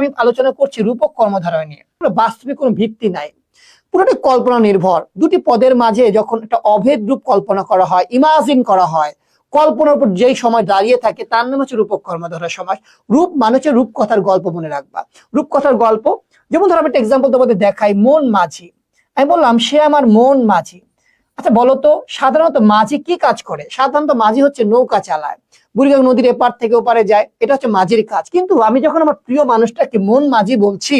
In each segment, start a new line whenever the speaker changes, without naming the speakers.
আমি আলোচনা করছি রূপক কর্মধারয় নিয়ে। বাস্তবিক কোনো ভিত্তি নাই। পুরোটা কল্পনা নির্ভর। দুটি পদের মাঝে যখন একটা অভেদ রূপ কল্পনা করা হয় ইমাজিন করা হয়, কল্পনার উপর যেই সময় দাঁড়িয়ে থাকে, তার নাম হচ্ছে রূপক কর্মধারয় সমাস। রূপ মানে হচ্ছে রূপকথার গল্প মনে রাখবা। রূপকথার গল্প, যেমন ধর আমি একটা এক্সাম্পল তোমাদের দেখাই, মন মাঝি। আমি বললাম, সে আমার মন মাঝি। আচ্ছা বলতো সাধারণত মাঝি কি কাজ করে? সাধারণত মাঝি হচ্ছে নৌকা চালায়। বুড়িগঙ্গা নদীর এপার থেকে ওপারে যায়, এটা হচ্ছে মাঝির কাজ। কিন্তু আমি যখন আমার প্রিয় মানুষটাকে মন মাঝি বলছি,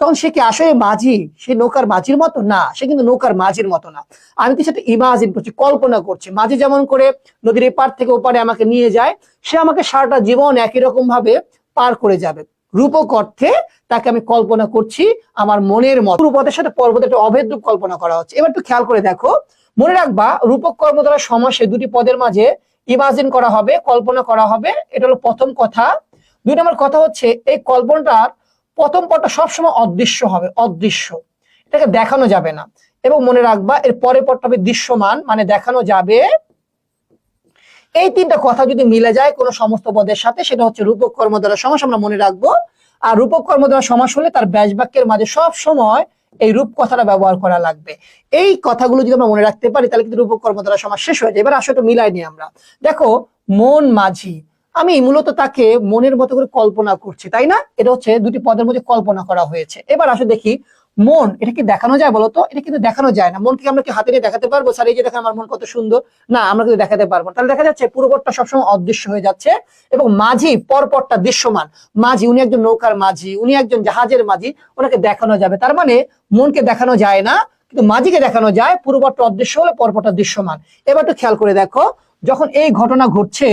তখন সে কি আসলে মাঝি? সে নৌকার মাঝির মতো? না, সে কিন্তু নৌকার মাঝির মতো না। আমি কি সেটা ইমাজিন করছি, কল্পনা করছি। মাঝি যেমন করে নদীর এপার থেকে ওপারে আমাকে নিয়ে যায়, সে আমাকে সারাটা জীবন একই রকম ভাবে পার করে যাবে। রূপক অর্থে তাকে আমি কল্পনা করছি, আমার মনের মতো। রূপদের সাথে পর্বতের একটা অভেদ রূপ কল্পনা করা হচ্ছে। এবার একটু খেয়াল করে দেখো মনে রাখবা, রূপক কর্ম দ্বারা সমাসে দুটি পদের মাঝে ইমাজিন করা হবে, কল্পনা করা হবে। এটা হলো প্রথম কথা। দুই নম্বর কথা হচ্ছে, এই কল্পনাটার প্রথম পদটা সবসময় অদৃশ্য হবে, অদৃশ্য। এটাকে দেখানো যাবে না। এবং মনে রাখবা, এর পরের পদটা হবে দৃশ্যমান মানে দেখানো যাবে। এই তিনটা কথা যদি মিলে যায় কোনো সমস্ত পদের সাথে, সেটা হচ্ছে রূপক কর্ম দ্বারা সমাস, আমরা মনে রাখব। আর রূপক কর্ম দ্বারা সমাস হলে তার ব্যাস বাক্যের মাঝে সব সময় এই রূপ কথাটা ব্যবহার করা লাগবে। এই কথাগুলো যদি আমরা মনে রাখতে পারি, তাহলে কিন্তু রূপক কর্ম দ্বারা সমাস শেষ হয়ে যায়। এবার আসলে মিলাই নি আমরা। দেখো, মন মাঝি। আমি মূলত তাকে মনের মতো করে কল্পনা করছি, তাই না? এটা হচ্ছে দুটি পদের মধ্যে কল্পনা করা হয়েছে। এবার আসলে দেখি মন, এটা কি দেখানো যায় বলতো? এটা কিন্তু দেখানো যায় না। মনকে আমরা কি হাতে নিয়ে দেখাতে পারব? স্যার, এই যে দেখেন, আমার মন কত সুন্দর। না, আমরা কিন্তু দেখাতে পারব তাহলে দেখা যাচ্ছে পুরোপটটা সবসময় অদৃশ্য হয়ে যাচ্ছে এবং মাঝি, পরপরটা দৃশ্যমান। মাঝি, উনি একজন নৌকার মাঝি, উনি একজন জাহাজের মাঝি, ওনাকে দেখানো যাবে। তার মানে মনকে দেখানো যায় না, কিন্তু মাঝিকে দেখানো যায় পূর্বপটটা অদৃশ্য হলে পরপরটা দৃশ্যমান। এবার একটু খেয়াল করে দেখো যখন এই ঘটনা ঘটছে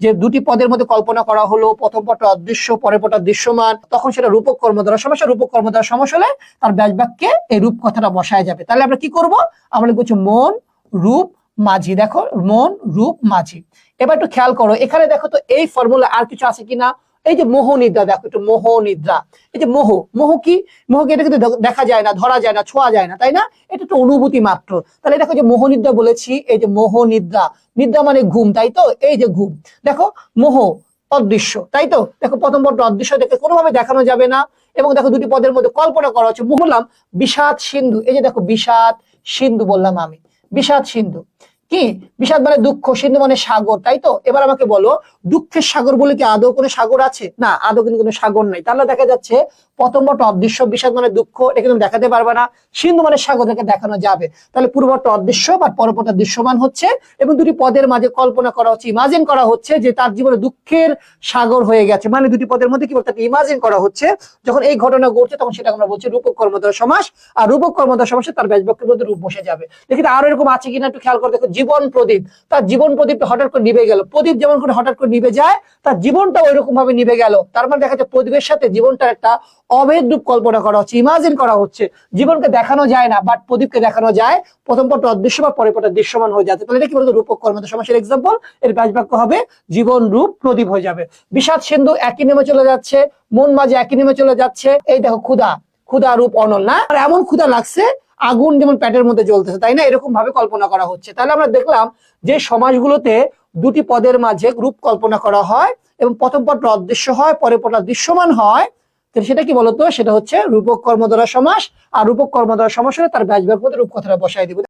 যে দুটি পদের মধ্যে কল্পনা করা হলো, প্রথম পটা অদৃশ্য, পরের পটা দৃশ্যমান, তখন সেটা রূপক কর্ম দ্বারা সমস্যা রূপক কর্ম দ্বারা সমস্যা হলে তার ব্যাস বাক্যে এই রূপ কথাটা বসায় যাবে। তাহলে আমরা কি করব? আমরা বলছি মন, রূপ, মাঝি। দেখো, মন, রূপ, মাঝি। এবার একটু খেয়াল করো, এখানে দেখো তো এই ফর্মুলা আর কিছু আছে কিনা? এই যে মোহ নিদ্রা, দেখো একটু মোহ নিদ্রা। এই যে মোহ মোহ কি? মোহকে এটা কিন্তু দেখা যায় না, ধরা যায় না, ছোঁয়া যায় না, তাই না? এটা তো অনুভূতি মাত্র। তাহলে দেখো যে মোহ নিদ্রা বলেছি, এই যে মোহ নিদ্রা। নিদ্রা মানে ঘুম, তাই তো? এই যে ঘুম। দেখো, মোহ অদৃশ্য, তাই তো? দেখো, প্রথম পদটা অদৃশ্য, দেখে কোনোভাবে দেখানো যাবে না। এবং দেখো, দুটি পদের মধ্যে কল্পনা করা হচ্ছে। মুহলাম বিষাদ সিন্ধু। এই যে দেখো, বিষাদ সিন্ধু বললাম আমি। বিষাদ সিন্ধু। কি? বিষাদ মানে দুঃখ, সিন্ধু মানে সাগর, তাই তো? এবার আমাকে বলো দুঃখের সাগর বলে কি আদৌ কোনো সাগর আছে? না, আদৌ কিন্তু কোনো সাগর নাই। তাহলে দেখা যাচ্ছে প্রথম পট অদৃশ্য বিষাদ মানে দুঃখ, এটা কিন্তু দেখাতে পারবে না। সিন্ধু মানে সাগর থেকে দেখানো যাবে। তাহলে পূর্বটা অদৃশ্য বা পরপটা দৃশ্যমান হচ্ছে এবং দুটি পদের মাঝে কল্পনা করা হচ্ছে ইমাজিন করা হচ্ছে যে তার জীবনে দুঃখের সাগর হয়ে গেছে। মানে দুটি পদের মধ্যে কি বলতে ইমাজিন করা হচ্ছে, যখন এই ঘটনা ঘটছে তখন সেটা আমরা বলছি রূপক কর্মধার সমাস। আর রূপক কর্মধার সমাসে তার ব্যাসবাক্যের মধ্যে রূপ বসে যাবে। দেখি আরও এরকম আছে কিনা একটু খেয়াল করে দেখো, জীবন প্রদীপ। তার জীবন প্রদীপটা হঠাৎ করে নিভে গেল। প্রদীপ যেমন করে হঠাৎ করে নিভে যায়, তার জীবনটা ওই রকম ভাবে নিভে গেল। তার মানে দেখা যাচ্ছে প্রদীপের সাথে জীবনটার একটা অভেদ রূপ কল্পনা করা হচ্ছে ইমাজিন করা হচ্ছে। জীবনকে দেখানো যায় না বাট প্রদীপকে দেখানো যায়। প্রথম পট অদৃশ্য বা পরে পটে দৃশ্যমান হয়ে যাচ্ছে। তাহলে এটা কি বলতো? রূপক কর্মধার সমাসের এক্সাম্পল এর ব্যাসবাক্য হবে, জীবন রূপ প্রদীপ হয়ে যাবে। বিষাদ সিন্ধু একই নেমে চলে যাচ্ছে, মন মাঝে একই নেমে চলে যাচ্ছে। এই দেখো, ক্ষুধা। ক্ষুধা রূপ অনল না? আর এমন ক্ষুধা লাগছে আগুন যেমন প্যাটের মধ্যে জ্বলতেছে, তাই না? এরকম ভাবে কল্পনা করা হচ্ছে। তাহলে আমরা দেখলাম যে সমাজগুলোতে দুটি পদের মাঝে গ্রুপ কল্পনা করা হয় এবং প্রথম পদটা অদৃশ্য হয় পরে পদটা দৃশ্যমান হয়। তাহলে সেটা কি বলতো? সেটা হচ্ছে রূপক কর্ম দ্বারা সমাস, আর রূপক কর্ম দ্বারা সমাস হলে তার ব্যাসবাক মধ্যে রূপকথাটা বসাই দিব।